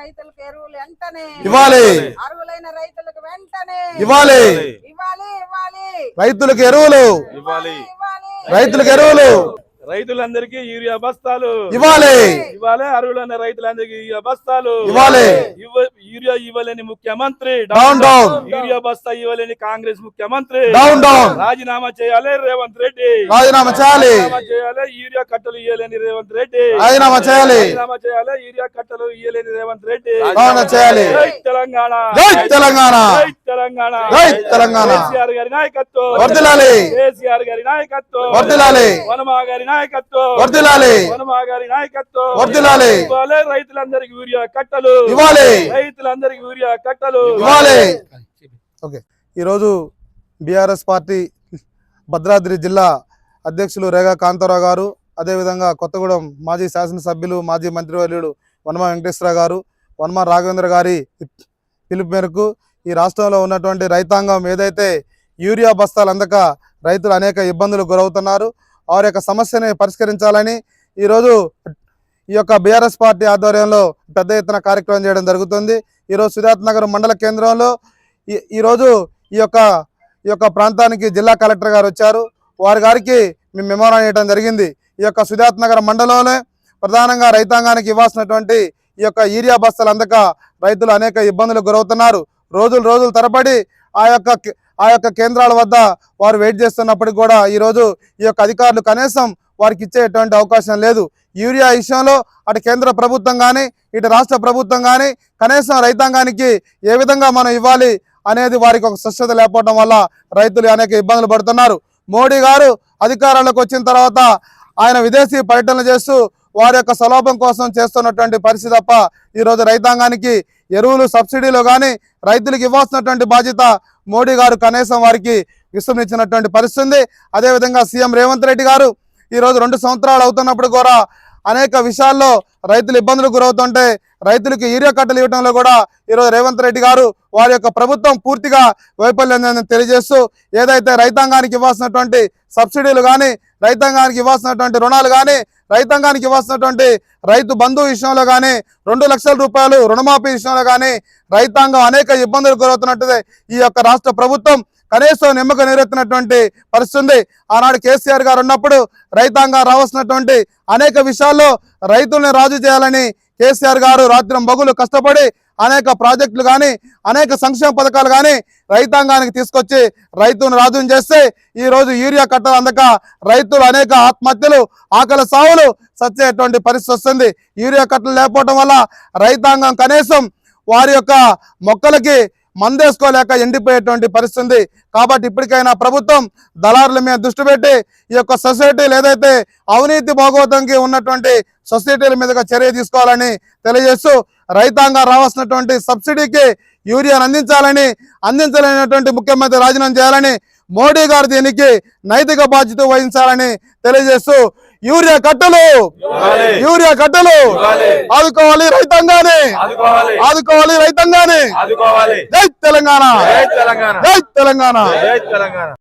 రైతులకు ఎరువులు వెంటనే. ఇవ్వాలి. అర్హులైన రైతులకు వెంటనే. ఇవ్వాలి. ఇవ్వాలి ఇవ్వాలి. రైతులకు ఎరువులు. ఇవ్వాలి ఇవ్వాలి. రైతులకు ఎరువులు. రైతులందరికీ యూరియా బస్తాలు. ఇవ్వాలి. ఇవ్వాలి అరువులైన రైతులందరికీ యూరియా బస్తాలు. ఇవ్వాలి. ఇవ్వ- యూరియా ఇవ్వలేని ముఖ్యమంత్రి. డౌన్ డౌన్ యూరియా బస్తా ఇవ్వలేని కాంగ్రెస్ ముఖ్యమంత్రి. డౌన్ డౌన్ రాజీనామా చేయాలి రేవంత్ రెడ్డి. రాజీనామా చేయాలి. యూరియా కట్టలు ఇవ్వలేని రేవంత్ రెడ్డి. రాజీనామా చేయాలి. రాజీనామా చేయాలి యూరియా కట్టలు ఇవ్వలేని రేవంత్ రెడ్డి. రాజీనామా చేయాలి. జై తెలంగాణ. జై తెలంగాణ. జై తెలంగాణ. జై తెలంగాణ. కేసీఆర్ గారి నాయకత్వం. వర్ధిల్లాలి. కేసీఆర్ గారి నాయకత్వం. వర్ధిల్లాలి. వనమా గారి నాయకత్వం వర్ధిల్లాలి. వనమా గారి నాయకత్వం. వర్ధిల్లాలి. ఇవ్వాలి రైతులందరికి యూరియా కట్టలు. ఇవ్వాలి. రైతులందరికి యూరియా కట్టలు. ఇవ్వాలి. ఓకే. ఈరోజు బీఆర్ఎస్ పార్టీ భద్రాద్రి జిల్లా అధ్యక్షులు రేగా కాంతారావు గారు అదేవిధంగా కొత్తగూడెం మాజీ శాసనసభ్యులు మాజీ మంత్రివర్యుడు వనమా వెంకటేశ్వర గారు వనమా రాఘవేంద్ర గారి పిలుపు మేరకు ఈ రాష్ట్రంలో ఉన్నటువంటి రైతాంగం ఏదైతే యూరియా బస్తాలు అందక రైతులు అనేక ఇబ్బందులు గురవుతున్నారు వారి యొక్క సమస్యని పరిష్కరించాలని ఈరోజు ఈ యొక్క బీఆర్ఎస్ పార్టీ ఆధ్వర్యంలో పెద్ద ఎత్తున కార్యక్రమం చేయడం జరుగుతుంది. ఈరోజు సుజాత్ నగర్ మండల కేంద్రంలో ఈ- ఈరోజు ఈ యొక్క ఈ యొక్క ప్రాంతానికి జిల్లా కలెక్టర్ గారు వచ్చారు. వారి గారికి మేము మెమోరాన్ ఇవ్వడం జరిగింది. ఈ యొక్క సుజాత్ నగర్ మండలంలోనే ప్రధానంగా రైతాంగానికి ఇవ్వాల్సినటువంటి ఈ యొక్క యూరియా బస్తాలు అందక రైతులు అనేక ఇబ్బందులు గురవుతున్నారు. రోజులు రోజులు తరబడి ఆ యొక్క ఆ యొక్క కేంద్రాల వద్ద వారు వెయిట్ చేస్తున్నప్పటికి కూడా ఈరోజు ఈ యొక్క అధికారులు కనీసం వారికి ఇచ్చేటువంటి అవకాశం లేదు. యూరియా విషయంలో అటు కేంద్ర ప్రభుత్వం కానీ ఇటు రాష్ట్ర ప్రభుత్వం కానీ కనీసం రైతాంగానికి ఏ విధంగా మనం ఇవ్వాలి అనేది వారికి ఒక స్పష్టత లేకపోవడం వల్ల రైతులు అనేక ఇబ్బందులు పడుతున్నారు. మోడీ గారు అధికారంలోకి వచ్చిన తర్వాత ఆయన విదేశీ పర్యటనలు చేస్తూ వారి యొక్క స్వలాభం కోసం చేస్తున్నటువంటి పరిస్థితి తప్ప ఈరోజు రైతాంగానికి ఎరువులు సబ్సిడీలో కానీ రైతులకు ఇవ్వాల్సినటువంటి బాధ్యత మోడీ గారు కనీసం వారికి విశ్రమించినటువంటి పరిస్థితి ఉంది. అదేవిధంగా సీఎం రేవంత్ రెడ్డి గారు ఈరోజు రెండు సంవత్సరాలు అవుతున్నప్పుడు కూడా అనేక విషయాల్లో రైతులు ఇబ్బందులు గురవుతుంటే రైతులకు యూరియా కట్టలు ఇవ్వడంలో కూడా ఈరోజు రేవంత్ రెడ్డి గారు వారి యొక్క ప్రభుత్వం పూర్తిగా వైఫల్యం తెలియజేస్తూ ఏదైతే రైతాంగానికి ఇవ్వాల్సినటువంటి సబ్సిడీలు కానీ రైతాంగానికి ఇవ్వాల్సినటువంటి రుణాలు కానీ రైతాంగానికి ఇవ్వాల్సినటువంటి రైతు బంధు విషయంలో కానీ రెండు లక్షల రూపాయలు రుణమాఫీ విషయంలో కానీ రైతాంగం అనేక ఇబ్బందులు గురవుతున్నట్టు ఈ యొక్క రాష్ట్ర ప్రభుత్వం కనీసం నిమ్మక నీరెత్తినటువంటి పరిస్థితి ఉంది. ఆనాడు కేసీఆర్ గారు ఉన్నప్పుడు రైతాంగం రావాల్సినటువంటి అనేక విషయాల్లో రైతుల్ని రాజు చేయాలని కేసీఆర్ గారు రాత్రి బగులు కష్టపడి అనేక ప్రాజెక్టులు కానీ అనేక సంక్షేమ పథకాలు కానీ రైతాంగానికి తీసుకొచ్చి రైతును రాజును చేస్తే ఈరోజు యూరియా కట్టలు అందక రైతులు అనేక ఆత్మహత్యలు ఆకలి సావులు సచ్చేటువంటి పరిస్థితి వస్తుంది. యూరియా కట్టలు లేకపోవడం వల్ల రైతాంగం కనీసం వారి యొక్క మొక్కలకి మందేసుకోలేక ఎండిపోయేటువంటి పరిస్థితి ఉంది కాబట్టి ఇప్పటికైనా ప్రభుత్వం దళారుల మీద దృష్టి పెట్టి ఈ యొక్క సొసైటీలు ఏదైతే అవినీతి భాగవతంకి ఉన్నటువంటి సొసైటీల మీదుగా చర్య తీసుకోవాలని తెలియజేస్తూ రైతాంగం రావాల్సినటువంటి సబ్సిడీకి యూరియాను అందించాలని అందించలేనటువంటి ముఖ్యమంత్రి రాజీనామా చేయాలని మోడీ గారు దీనికి నైతిక బాధ్యత వహించాలని తెలియజేస్తూ యూరియా కట్టలు. యూరియా కట్టలు. ఆదుకోవాలి రైతాంగాన్ని ఆదుకోవాలి. తెలంగాణ. జై తెలంగాణ. జై తెలంగాణ. జై తెలంగాణ.